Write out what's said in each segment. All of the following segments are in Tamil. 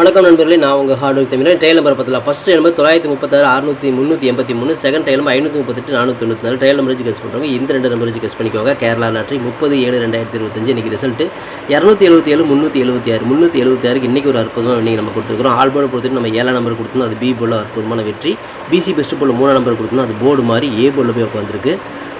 வணக்கம் நண்பர்களே நான் உங்கள் hard work Tamil trial number பத்தில் ஃபஸ்ட் ட்ரையல் நம்பர் தொள்ளாயிரத்தி முப்பத்தாறு அறுநூற்றி முந்நூற்றி எண்பத்தி மூணு செகண்ட் ட்ரையல் நம்பர் ஐநூற்றி முப்பத்தெட்டு நானூற்றி தொண்ணூற்றி நாலு. ட்ரையல் நம்பர் கெஸ் பண்ணுறவங்க இந்த ரெண்டு நம்பர் கெஸ் பண்ணிக்கோங்க. கேரளா லாட்ரி முப்பது ஏழு ரெண்டாயிரத்தி இருபத்தஞ்சு இன்றைக்கி ரிசல்ட்டு இரநூத்தி எழுபத்தி ஏழு முந்நூற்றி எழுபத்தி ஆறு. முந்நூற்றி எழுபத்தி ஆறுக்கு இன்றைக்கி ஒரு அற்புதமாக இன்றைக்கி நம்ம கொடுத்துருக்கோம் ஆல் போர்டு கொடுத்துட்டு நம்ம ஏழாம் நம்பர் கொடுத்தோம் அது பி போர்டில் அற்புதமான வெற்றி. பிசி பெஸ்ட் போர்டில் மூணாம் நம்பர் கொடுத்தோம் அது போர்டு மாதிரி ஏ போர்டில் போய் உட்காந்துருக்கு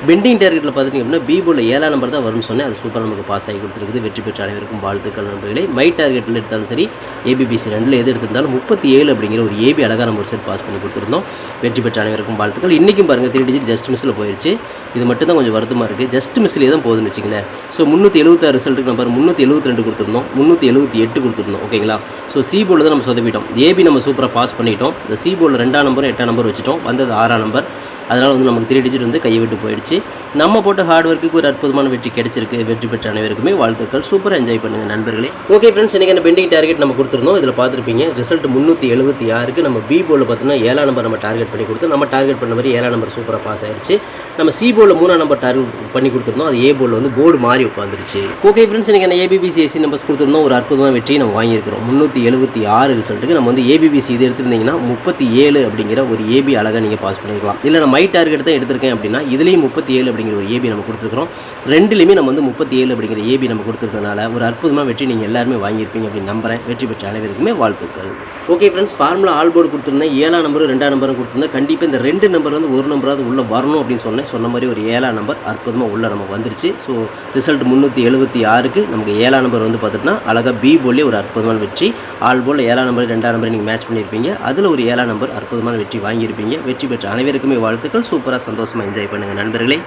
பெண்டிங் டார்கெட்டில் பார்த்துட்டிங்க அப்படின்னா பி போர்டில் ஏழாம் நம்பர் தான் வரும்னு சொன்னேன். அது சூப்பராக நமக்கு பாஸ் ஆகி கொடுத்துருக்குது. வெற்றி பெற்ற அனைவருக்கும் வாழ்த்துக்கள் நண்பர்களே. மை டார்கெட்டில் எடுத்தாலும் சரி ஏபிபிசி ரெண்டில் எது எடுத்திருந்தாலும் முப்பத்தி ஏழு அப்படிங்கிற ஒரு ஏபி அழகாக நம்ம ஒரு செட் பாஸ் பண்ணி கொடுத்துருந்தோம். வெற்றி பெற்ற அனைவருக்கும் வாழ்த்துக்கள். இன்றைக்கும் பாருங்கள் த்ரீ டிஜிட் ஜஸ்ட் மிஸ்ஸில் போயிடுச்சு இது மட்டும் தான் கொஞ்சம் வருத்தமாக இருக்குது ஜஸ்ட் மிஸ்லேயே தான் போகுதுன்னு வச்சுங்களேன் ஸோ முந்நூற்றி எழுபத்தாறு ரிசல்ட்டுக்கு நம்பர் முந்நூற்றி எழுபத்தி ரெண்டு கொடுத்துருந்தோம். முந்நூற்றி எழுபத்தி எட்டு கொடுத்துருந்தோம். ஓகேங்களா ஸோ சி போர்டில் தான் நம்ம சொதப்பிட்டோம். ஏபி நம்ம சூப்பராக பாஸ் பண்ணிட்டோம். இந்த சி போர்டில் ரெண்டாம் நம்பரும் எட்டாம் நம்பர் வச்சுட்டோம். வந்தது ஆறாம் நம்பர் அதனால் வந்து நமக்கு த்ரீ டிஜிட் வந்து கையை விட்டு போயிடுச்சு. நம்ம போட்ட ஹார்ட் ஒர்க்குக்கு ஒரு அற்புதமான வெற்றி கிடைச்சிருக்கு. வெற்றி பெற்ற அனைவருக்குமே வாழ்த்துக்கள். சூப்பராக என்ஜாய் பண்ணுங்கள் நண்பர்களே. ஓகே ஃப்ரெண்ட்ஸ் இன்றைக்கி பெண்டிங் டார்கெட் நம்ம கொடுத்துருந்தோம். இதில் பார்த்துருப்பீங்க. ரிசல்ட் முந்நூற்றி எழுபத்தி ஆறுக்கு நம்ம பி போலில் பார்த்தீங்கன்னா ஏழாம் நம்பர் நம்ம டார்கெட் பண்ணி கொடுத்து நம்ம டார்கெட் பண்ண மாதிரி ஏழாம் நம்பர் சூப்பராக பாஸ் ஆயிடுச்சு நம்ம சி போலில் மூணாம் நம்பர் டார்கெட் பண்ணி கொடுத்துருந்தோம். அது ஏ போலில் வந்து போர்டு மாறி உட்காந்துருச்சு ஓகே ஃப்ரெண்ட்ஸ் எனக்கு என்ன ஏபிபிசிஎஸ்சி நம்பர்ஸ் கொடுத்துருந்தோம். ஒரு அற்புதமான வெற்றியை நம்ம வாங்கியிருக்கிறோம். முந்நூற்றி எழுபத்தி ஆறு ரிசல்ட்டுக்கு நம்ம வந்து ஏபிபிசி இது எடுத்திருந்தீங்கன்னா முப்பத்தி ஏழு அப்படிங்கிற ஒரு ஏபி அழகாக நீங்கள் பாஸ் பண்ணிக்கலாம் இல்லை நான் மை டார்கெட் தான் எடுத்திருக்கேன் அப்படின்னா இதுலேயும் முப்பத்தி ஏழு அப்படிங்கிற ஒரு ஏபி நம்ம கொடுத்துருக்குறோம். ரெண்டுலேயுமே நம்ம வந்து முப்பத்தி ஏழு அப்படிங்கிற ஏபி நம்ம கொடுத்துருக்கனால ஒரு அற்புதமாக வெற்றி நீங்கள் எல்லாருமே வாங்கியிருப்பீங்க அப்படின்னு நம்புறேன். வெற்றி பெற்ற அனைவருக்குமே வாழ்த்துக்கள். Okay friends formula all board கொடுத்துருந்தேன். ஏழாம் நம்பரும் ரெண்டாம் நம்பரும் கொடுத்துருந்தேன். கண்டிப்பாக இந்த ரெண்டு நம்பர் வந்து ஒரு நம்பராவது உள்ளே வரணும் அப்படின்னு சொன்னேன். சொன்ன மாதிரி ஒரு ஏழாம் நம்பர் அற்புதமாக உள்ள நமக்கு வந்துருச்சு. ஸோ ரிசல்ட் முந்நூற்றி எழுபத்தி ஆறுக்கு நமக்கு ஏழாம் நம்பர் வந்து பார்த்துட்டுனா அழகாக பி போலே ஒரு அற்புதமான வெற்றி. ஆல் போல் ஏழாம் நம்பர் ரெண்டாம் நம்பர் நீங்கள் மேட்ச் பண்ணியிருப்பீங்க அதில் ஒரு ஏழாம் நம்பர் அற்புதமான வெற்றி வாங்கியிருப்பீங்க. வெற்றி பெற்ற அனைவருக்குமே வாழ்த்துக்கள். சூப்பராக சந்தோஷமாக என்ஜாய் பண்ணுங்கள் நண்பர்களே.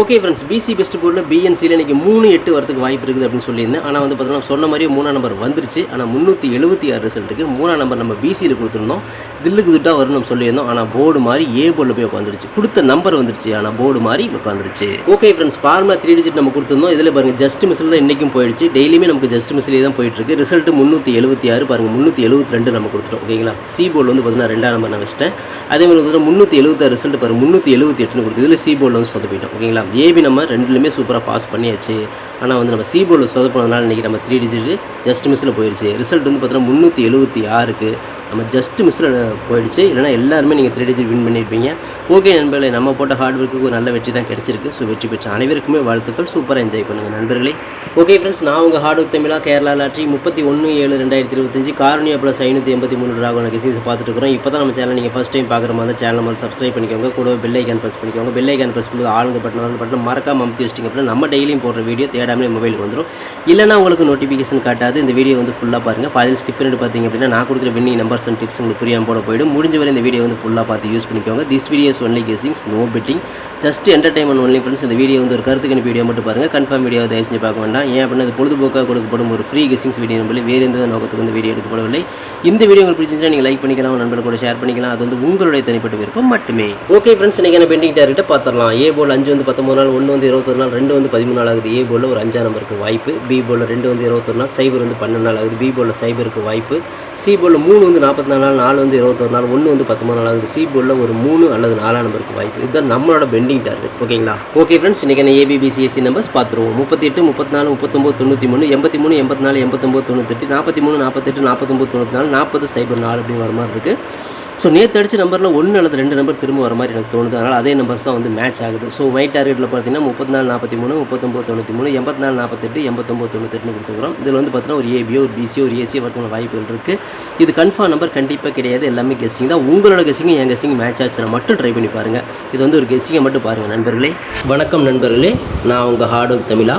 ஓகே ஃப்ரெண்ட்ஸ் பிசி பெஸ்ட் போர்டில் பிஎன்சியில் இன்றைக்கி மூணு எட்டு வரதுக்கு வாய்ப்பு இருக்குது அப்படின்னு சொல்லியிருந்தேன். ஆனால் வந்து பார்த்தீங்கன்னா சொன்ன மாதிரியே மூணாம் நம்பர் வந்துருச்சு. ஆனால் முந்நூற்றி எழுபத்தி ஆறு ரிசல்ட்டுக்கு மூணாம் நம்பர் நம்ம பிசியில் கொடுத்துருந்தோம். தில்லுக்கு துட்டாக வரணும் சொல்லியிருந்தோம். ஆனால் போர்டு மாதிரி ஏ போர்டில் போய் உட்காந்துருச்சு கொடுத்த நம்பர் வந்துருச்சு. ஆனால் போர்டு மாதிரி உட்காந்துருச்சு okay friends formula three digit நம்ம கொடுத்துருந்தோம். இதில் பாருங்கள் ஜஸ்ட் மிஸ்ஸில் தான் இன்றைக்கும் போயிடுச்சு. டெய்லியுமே நமக்கு ஜஸ்ட் மிஸ்லேயே தான் போயிட்டு இருக்கு ரிசல்ட் முந்நூற்றி எழுபத்தி ஆறு பாருங்கள் முந்நூற்றி எழுபத்தி ரெண்டு நம்ம கொடுத்துட்டோம். ஓகேங்களா சி போர்டில் வந்து பார்த்தீங்கன்னா ரெண்டாம் நம்பர் நான் வச்சிட்டேன். அதே மாதிரி பார்த்தீங்கன்னா முந்நூற்றி எழுபத்தாறு ரிசல்ட் பாருங்கள் முந்நூற்றி எழுபத்தி எட்டுன்னு கொடுத்து இதில் சி போர்டில் வந்து சொதப்பிட்டோம் ஓகேங்களா ஏபி நம்ம ரெண்டுலேயுமே சூப்பராக பாஸ் பண்ணியாச்சு. ஆனால் வந்து நம்ம சி போர்டில் சொதப்பினதுனால இன்றைக்கி நம்ம த்ரீ டிஜிட் ஜஸ்ட் மிஸ்ஸில் போயிடுச்சு. ரிசல்ட் வந்து பார்த்தீங்கன்னா முந்நூற்றி எழுபத்தி ஆறுக்கு நம்ம ஜஸ்ட் மிஸ்ஸில் போயிடுச்சு. இல்லைனா எல்லாருமே நீங்கள் த்ரீ டிஜிட் வின் பண்ணியிருப்பீங்க ஓகே நண்பர்களே நம்ம போட்ட ஹார்ட் ஒர்க்குக்கு ஒரு நல்ல வெற்றி தான் கிடச்சிருக்கு. ஸோ வெற்றி பெற்ற அனைவருக்குமே வாழ்த்துக்கள். சூப்பராக என்ஜாய் பண்ணுங்கள் நண்பர்களே. ஓகே ஃப்ரெண்ட்ஸ் நான் உங்கள் ஹார்ட் ஒர்க் தமிழா கேரளா லாட்ரி முப்பத்தி ஒன்று ஏழு ரெண்டாயிரத்தி இருபத்தஞ்சு காரணியா ப்ளஸ் ஐநூற்றி எண்பத்தி மூணு ட்ராகோன கெசிஸ் பார்த்துட்டு இருக்கிறோம் இப்போ தான் நம்ம சேனல் நீங்கள் ஃபஸ்ட் டைம் பார்க்குற மாதிரி சேனல் வந்து சப்ஸ்கிரைப் பண்ணிக்கோங்க. கூட பெல் ஐக்கான் ப்ரெஸ் பண்ணிக்கோங்க. பெல் ஐக்கான் ப்ரெஸ் பண்ணி ஆளுங்க பட்டன் வந்து பட்டன் மறக்காம அமுத்தி வச்சிட்டிங்க அப்படின்னா நம்ம டெய்லியும் போடுற வீடியோ தேடாமலே மொபைலுக்கு வந்துடும் இல்லைனா உங்களுக்கு நோட்டிஃபிகேஷன் காட்டாது. இந்த வீடியோ வந்து ஃபுல்லாக பாருங்கள் பாதியில் ஸ்கிப் பண்ணிட்டு பார்த்தீங்க அப்படின்னா நான் கொடுக்குற வின்னி நம்பர்ஸ் அண்ட் டிப்ஸ் உங்களுக்கு புரியாமல் போட போயிடும். முடிஞ்ச வரை இந்த வீடியோ வந்து ஃபுல்லாக பார்த்து யூஸ் பண்ணிக்கோங்க. This videos only guessings no betting just entertainment only friends இந்த வீடியோ வந்து ஒரு கருத்துக்கு வீடியோ மட்டும் பாருங்கள் கன்ஃபார்ம் வீடியோ தயவு செஞ்சு பார்க்க வேண்டாம். ஏன் அப்படின்னா அது பொழுதுபோக்காக கொடுக்கப்படும் ஒரு ஃப்ரீ கெசிங்ஸ் வீடியோ நம்மளே வேறு எந்த நோக்கத்துக்கு இந்த வீடியோ எடுக்கப்படவில்லை. இந்த வீடியோ உங்களுக்கு பிடிச்சிருந்தா நீங்கள் லைக் பண்ணிக்கலாம் நண்பர்கள் கூட ஷேர் பண்ணிக்கலாம். அது வந்து உங்களுடைய தனிப்பட்ட விருப்பம் மட்டுமே. ஓகே ஃப்ரெண்ட்ஸ் இன்றைக்கி என்ன பெண்டிங் டார்கெட்டை பார்த்துடலாம். ஏ போல் அஞ்சு வந்து பத்தொம்பது நாள் ஒன்று வந்து இருபத்தொரு நாள் ரெண்டு வந்து பதிமூணு நாள் ஆகுது. ஏ போலில் ஒரு அஞ்சாம் நம்பருக்கு வாய்ப்பு. பி போலில் ரெண்டு வந்து இருபத்தொரு நாள் சைபர் வந்து பன்னெண்டு நாள் ஆகுது. பி போலில் சைபருக்கு வாய்ப்பு. சி போலில் மூணு வந்து நாற்பத்தி நாலு நாள் நாலு வந்து இருபத்தொரு நாள் ஒன்று வந்து பத்தொம்பது நாள் ஆகுது. சி ஒரு மூணு அல்லது நாலாம் நம்பருக்கு வாய்ப்பு இதுதான் நம்மளோட பெண்டிங் டார்கெட் ஓகேங்களா ஓகே ஃப்ரெண்ட்ஸ் இன்றைக்கி ஏபிபிசிஎஸ்சி நம்பர்ஸ் பார்த்துருவோம் முப்பத்தி எட்டு முப்பத்தி நாலு முப்பத்தொம்பது தொண்ணூற்றி மூணு எண்பத்தி மூணு எண்பத்தி நாலு எண்பத்தொம்பது தொண்ணூத்தெட்டு நாற்பத்தி மூணு நாற்பத்தெட்டு நாற்பத்தொம்பது தொண்ணூற்றி நாலு நாற்பது சைபர் நாலு அப்படின்னு வர மாதிரி இருக்குது ஸோ நேற்று அடிச்ச நம்பரில் ஒன்று அல்லது ரெண்டு நம்பர் திரும்ப வர மாதிரி எனக்கு தோணுது. அதனால் அதே நம்பர்ஸ் தான் வந்து மேட்ச் ஆகுது. ஸோ மை டார்கெட்டில் பார்த்தீங்கன்னா முப்பத்தி நாலு நாற்பத்தி மூணு முப்பத்தொம்பது தொண்ணூற்றி மூணு எண்பத்தி நாலு நாற்பத்தெட்டு எண்பத்தொம்பது தொண்ணூத்தெட்டுன்னு கொடுத்துக்கிறோம் இதில் வந்து பார்த்தீங்கன்னா ஒரு ஏபியோ ஒரு பிசியோ ஒரு ஏசியோ வரதுக்கான வாய்ப்புகள் இருக்குது இது கன்ஃபார்ம் நம்பர் கண்டிப்பாக கிடையாது. எல்லாமே கெஸ்ஸிங் தான். உங்களோட கெஸ்ஸிங்கும் என் கெஸ்ஸிங் மேட்ச் ஆச்சுன்னா மட்டும் ட்ரை பண்ணி பாருங்கள் இது வந்து ஒரு கெஸ்ஸிங்கை மட்டும் பாருங்கள் நண்பர்களே. வணக்கம் நண்பர்களே. நான் உங்கள் ஹார்ட் ஒர்க் தமிழா.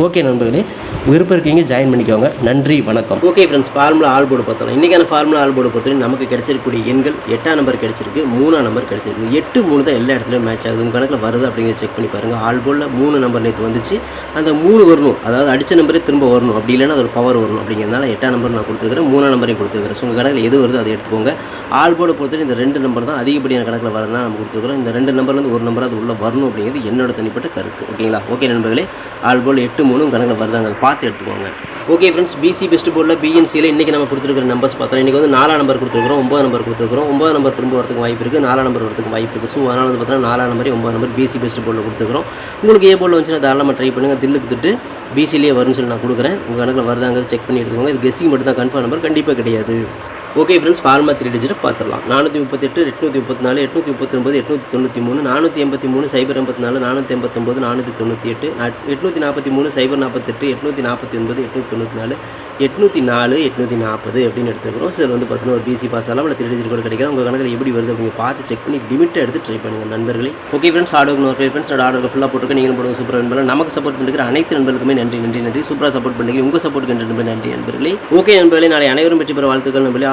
ஓகே நண்பர்களே. விருப்பம் இருக்கீங்க ஜாயின் பண்ணிக்கோங்க. நன்றி வணக்கம். Okay friends formula all board பார்த்தோம் இன்றைக்கான ஃபார்முலா ஆல் போர்டு பொறுத்தவரை நமக்கு கிடைச்சிருக்கக்கூடிய எண்கள் எட்டாம் நம்பர் கிடைச்சிருக்கு மூணாம் நம்பர் கிடைச்சிருக்கு. எட்டு மூணு தான் எல்லா இடத்துலையும் மேட்ச் ஆகுது. உங்கள் கணக்கில் வருது அப்படிங்கிறத செக் பண்ணி பாருங்கள் ஆல் போர்டில் மூணு நம்பர் நேற்று வந்துச்சு. அந்த மூணு வரணும். அதாவது அடித்த நம்பரே திரும்ப வரணும். அப்படி இல்லைன்னா அது ஒரு பவர் வரணும் அப்படிங்கிறதுனால எட்டாம் நம்பர் நான் கொடுத்துருக்கிறேன். மூணாம் நம்பரையும் கொடுத்துருக்கிறேன். ஸோ உங்கள் கணக்கில் எது வருதோ அதை எடுத்துக்கோங்க. ஆல் போர்டை பொறுத்தவரை இந்த ரெண்டு நம்பர் தான் அதிகப்படியான கணக்கில் வரதான் நம்ம கொடுத்துருக்குறோம். இந்த ரெண்டு நம்பர்லேருந்து ஒரு நம்பர் அது உள்ளே வரணும் அப்படிங்கிறது என்னோட தனிப்பட்ட கருத்து. ஓகேங்களா ஓகே நண்பர்களே. ஆல் போல் எட்டு மூணு மூணும் கணக்கில் வருதாங்க. அதை பார்த்து எடுத்துக்கோங்க. ஓகே ஃப்ரெண்ட்ஸ் பிசி பெஸ்ட் போர்டில் பிஎன்சியில் இன்றைக்கி நம்ம கொடுத்துருக்கிற நம்பர்ஸ் பார்த்தோம் இன்றைக்கி வந்து நாலாம் நம்பர் கொடுத்துருக்குறோம் ஒம்பது நம்பர் கொடுத்துருக்குறோம். ஒம்பது நம்பர் திரும்ப வரதுக்கு வாய்ப்பு இருக்குது நாலாம் நம்பர் வரதுக்கு வாய்ப்பு இருக்குது ஸோ அதனால் வந்து பார்த்தீங்கன்னா நாலாம் நம்பர் ஒம்பது நம்பர் பிசி பெஸ்ட் போர்டில் கொடுத்துருக்குறோம். உங்களுக்கு ஏ போர்டில் வந்துச்சுன்னா தாராளமாக ட்ரை பண்ணுங்கள் தில்லுக்கு திட்டு பிசிலேயே வரும்னு சொல்லி நான் கொடுக்குறேன். உங்கள் கணக்கில் வருதாங்க செக் பண்ணி எடுத்துக்கோங்க. இது கெஸ்ஸிங் மட்டும் தான் கன்ஃபார்ம் நம்பர் கண்டிப்பாக கிடையாது. Okay friends formula three digit பார்த்துடலாம். நானூற்றி முப்பத்தெட்டு எட்நூற்றி முப்பத்தி நாலு எட்நூற்றி முப்பத்தொம்பது எட்நூற்றி தொண்ணூற்றி மூணு நானூற்றி எண்பத்தி மூணு சைபர் எண்பத்தி நாலு நானூற்றி எண்பத்தொம்பது நானூற்றி தொண்ணூற்றி எட்டு எட்நூற்றி நாற்பத்தி மூணு சைபர் நாற்பத்தெட்டு எட்நூற்றி நாற்பத்தி ஒன்பது எட்நூற்றி தொண்ணூற்றி நாலு எட்நூற்றி நாலு எட்நூற்றி நாற்பது அப்படின்னு எடுத்துக்கிறோம். சார் வந்து பார்த்தீங்கன்னா ஒரு பிசி பாஸ் ஆகலாம் இல்லை த்ரீ டிஜிட் கூட கிடைக்காது. உங்கள் கணக்கில் எப்படி வருது அப்படிங்க பார்த்து செக் பண்ணி லிமிட்டை எடுத்து ட்ரை பண்ணுங்கள் நண்பர்களே. ஓகே ஃப்ரெண்ட்ஸ் ஆர்டர் ஒரு ஃப்ரெண்ட்ஸ் ஆர்டர் ஃபுல்லாக போட்டுருக்க நீங்கள் போடுங்க சூப்பர் நண்பர்கள். நமக்கு சப்போர்ட் பண்ணுற அனைத்து நண்பர்களுக்குமே நன்றி நன்றி நன்றி. சூப்பராக சப்போர்ட் பண்ணிக்கிறீங்க உங்கள் சப்போர்ட் நன்றி நன்றி நண்பர்களே. ஓகே நண்பர்களே நாளை அனைவரும் வெற்றி பெற வாழ்த்துக்கள் நண்பர்களே.